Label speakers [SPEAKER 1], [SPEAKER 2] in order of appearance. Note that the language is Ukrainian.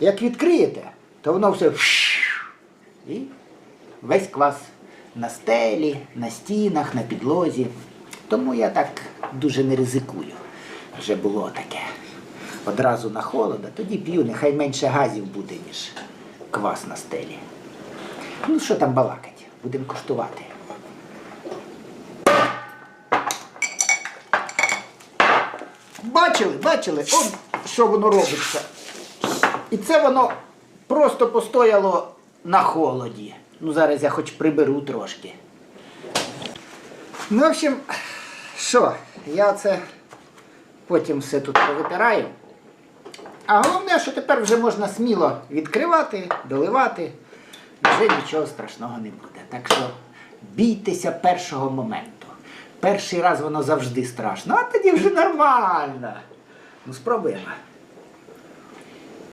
[SPEAKER 1] Як відкриєте, то воно все і весь квас на стелі, на стінах, на підлозі. Тому я так дуже не ризикую. Вже було таке. Одразу на холода, тоді п'ю, нехай менше газів буде, ніж квас на стелі. Ну, що там балакать? Будемо коштувати. Бачили, бачили, он що воно робиться. І це воно просто постояло на холоді. Ну, зараз я хоч приберу трошки. Ну, в общем, що, я це потім все тут повитираю. А головне, що тепер вже можна сміло відкривати, доливати. Вже нічого страшного не буде. Так що бійтеся першого моменту. Перший раз воно завжди страшно, а тоді вже нормально. Ну, спробуємо.